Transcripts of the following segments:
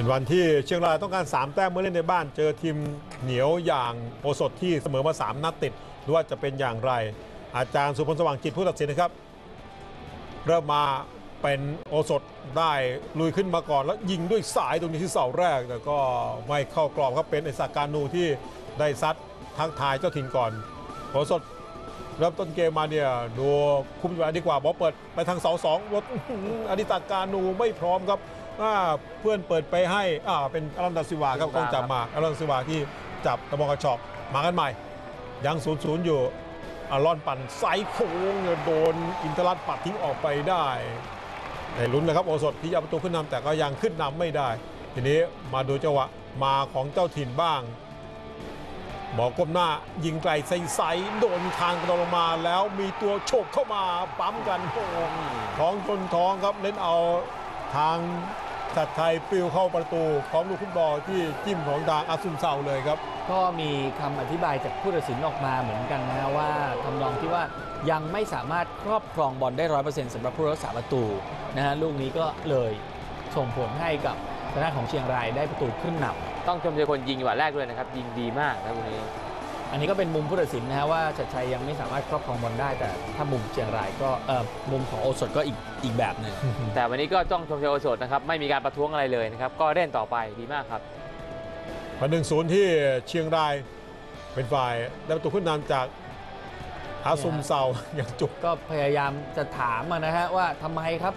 เป็นวันที่เชียงรายต้องการ 3 แต้มเมื่อเล่นในบ้าน เจอทีมเหนียวอย่างโอสถที่เสมอมา 3 นัดติดหรือว่าจะเป็นอย่างไร อาจารย์สุพลสว่างจิตผู้ตัดสินนะครับ เริ่มมาเป็นโอสถได้ลุยขึ้นมาก่อน แล้วยิงด้วยสายตรงนี้ที่เสาแรก แต่ก็ไม่เข้ากรอบครับเป็นไอสากานูที่ได้ซัดทักทายเจ้าถิ่นก่อนโอสถเริ่มต้นเกมมาเนี่ยดูคุมอยู่ดีกว่าบอลเปิดไปทางเสาสองรถอื้อหืออดิตาการนูไม่พร้อมครับ อ่าเพื่อนเปิดไปให้อ่าเป็นอลันดาซิวาครับกองจับมาอลันดาซิวาที่จับตะบองกระชอกมากันใหม่ ยังศูนย์ศูนย์อยู่อารอนปั่นไซส์โค้งเนี่ยโดนอินทรัตปัดทิ้งออกไปได้ในลุ้นนะครับโอสถที่จะเอาประตูขึ้นนำแต่ก็ยังขึ้นนำไม่ได้ ทีนี้มาดูจังหวะมาของเจ้าถิ่นบ้าง หมอก้มหน้ายิงไกลใสๆโดนคางกระโดดลงมาแล้วมีตัวโฉบเข้ามาปั๊มกันโอ้โหท้องชนท้องครับเล่นเอา ทางชัดไทยปลิวเข้าประตูพร้อมลูกฟุตบอลที่จิ้มของทางอาซุนเซาเลยครับ ก็มีคำอธิบายจากผู้ตัดสินออกมาเหมือนกันนะฮะว่าทำนองที่ว่ายังไม่สามารถครอบครองบอลได้ร้อยเปอร์เซ็นต์สำหรับผู้รักษาประตูนะฮะลูกนี้ก็เลยส่งผลให้กับทางด้านของเชียงรายได้ประตูขึ้นนำต้องชมเชยคนยิงจังหวะแรกด้วยนะครับ ยิงดีมากนะวันนี้ อันนี้ก็เป็นมุมผู้ตัดสินนะฮะว่าชัดชัยยังไม่สามารถครอบครองบอลได้ แต่ถ้ามุมเชียงรายก็เออมุมของโอสถก็อีกอีกแบบหนึ่งแต่วันนี้ก็ต้องชมเชยโอโสดนะครับไม่มีการประท้วงอะไรเลยนะครับก็เล่นต่อไปดีมากครับมาหนึ่งศูนย์ที่เชียงรายเป็นฝ่ายได้ประตูขึ้นนำจากอาซุมเซาอย่างจุกก็พยายามจะถามอะนะฮะว่าทำไมครับ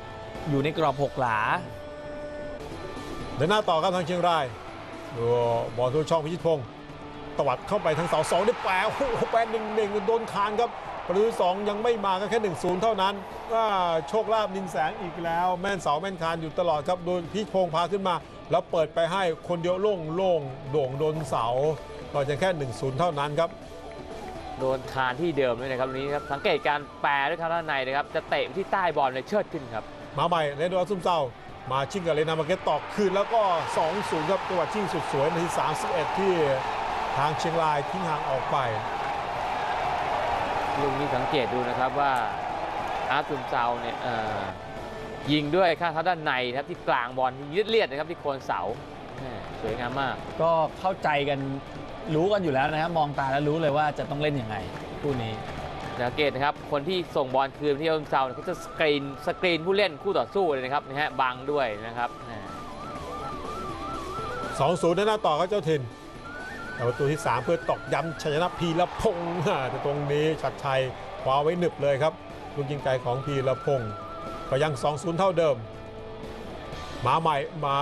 อยู่ในกรอบหกหลาเดินหน้าต่อครับทางเชียงรายดูบอลทุกช่องพิชิตพงศ์ ตวัดเข้าไปทางเสาสองได้แปลโอ้โหแปลหนึ่งหนึ่งโดนคานครับประตูที่สองยังไม่มาก็แค่หนึ่งศูนย์เท่านั้นว่าโชคลาภนินแสงอีกแล้ว แม่นเสาแม่นคานอยู่ตลอดครับโดนพิชิตพงศ์พาขึ้นมา แล้วเปิดไปให้คนเดียวโล่งโล่งโด่งโดนเสาก็จะแค่หนึ่งศูนย์เท่านั้นครับโดนคานที่เดิมด้วยนะครับวันนี้ครับสังเกตการแปรด้วยทางด้านในนะครับจะเตะไปที่ใต้บอลเลยเชิดขึ้นครับมาใหม่เลนโดอาซุมเซามาชิงกับเลนามาเก็ตตอกคืนแล้วก็ 2-0 ครับจังหวะชิงสุดสวยนาที31 ที่ ทางเชียงรายทิ้งห่างออกไป ลุงนี้สังเกตดูนะครับว่าอาร์ตุมเซาเนี่ยเอ่อยิงด้วยข้างเท้าด้านในนะครับที่กลางบอลยืดเลียดนะครับที่โคนเสาแม่สวยงามมาก ก็เข้าใจกันรู้กันอยู่แล้วนะฮะมองตาแล้วรู้เลยว่าจะต้องเล่นยังไงคู่นี้สังเกตนะครับ คนที่ส่งบอลคืนที่อาร์ตุมเซาเนี่ยเขาจะสกรีนสกรีนผู้เล่นคู่ต่อสู้เลยนะครับนะฮะบังด้วยนะครับแหม่2-0ในหน้าต่อเขาเจ้าถิ่น แต่ประตูที่ 3 เพื่อตอกย้ำชัยชนะพีละพงษ์แต่ตรงนี้ชัดชัยคว้าไว้หนึบเลยครับลูกยิงไกลของพีละพงษ์ก็ยัง 2-0 เท่าเดิม มาใหม่มา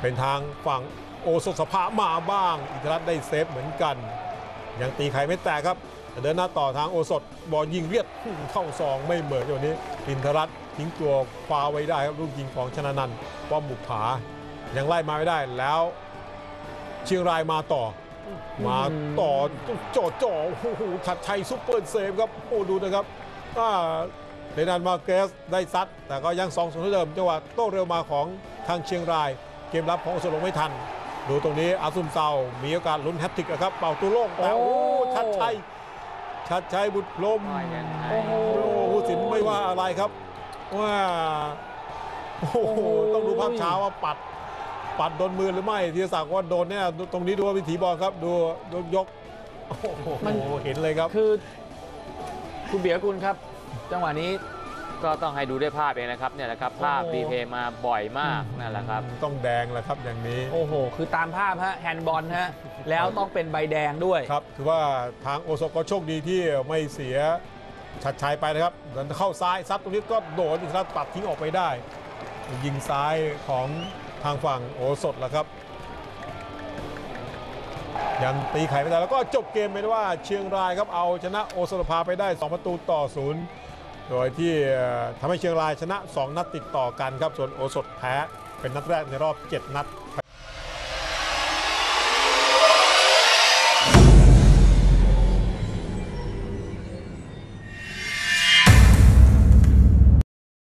เป็นทางฝั่งโอสถสภามาบ้าง อิทธิรัตน์ได้เซฟเหมือนกัน ยังตีไข่ไม่แตกครับเดินหน้าต่อทางโอสถบอลยิงเลียดเข้าซองไม่เหมือนอย่นี้ อินทรัตน์ทิ้งตัวคว้าไว้ได้ครับลูกยิงของชนะนันท์ป้อมบุกผายังไล่มาไม่ได้แล้ว เชียงรายมาต่อ มาต่อจ่อจ่อโอ้โหชัดชัยซุปเปอร์เซฟครับโอ้ดูนะครับอ่าเดนันมาเกสได้ซัด แต่ก็ยัง2องศูนย์เท่าเดิมจังหวะโต้เร็วมาของทางเชียงราย เกมรับของอสลงไม่ทัน ดูตรงนี้อาซุมเซามีโอกาสลุ้นแฮตทริกนะครับ เป่าตัวโล่งแต่โอ้โอ้ชัดชัยชัดชัยบุตรพรหมว่ายังไงโอ้โหโอ้ผู้สินไม่ว่าอะไรครับว่าโอ้โหโอ้โหต้องดูภาพช้าว่าปัด ปัดโดนมือหรือไม่ธีรศักดิ์ว่าโดนเนี่ยดูตรงนี้ดูว่าวิถีบอลครับ ดูยกยกโอ้โหเห็นเลยครับ คือ คุณเบียร์กุลครับ จังหวะนี้ก็ต้องให้ดูด้วยภาพเองนะครับเนี่ยแหละครับภาพโอ้โหรีเพย์มาบ่อยมากนั่นแหละครับ ต้องแดงแหละครับอย่างนี้โอ้โห คือตามภาพฮะแฮนด์บอลฮะ แล้วต้องเป็นใบแดงด้วย ครับถือว่าทางโอโซก็โชคดีที่ไม่เสียชัดชัยไปนะครับเดินเข้าซ้ายซัดตรงนี้ก็โดนอีกแล้วตัดทิ้งออกไปได้ ยิงซ้ายของ ทางฝั่งโอสดแล้วครับ ยังตีไข่ไม่ได้แล้วก็จบเกมไปด้ว่าเชียงรายครับเอาชนะโอสถพาไปได้ 2 ประตูต่อศูนย์โดยที่ทำให้เชียงรายชนะ 2 นัดติดต่อกันครับ ส่วนโอสดแพ้เป็นนัดแรกในรอบ 7 นัด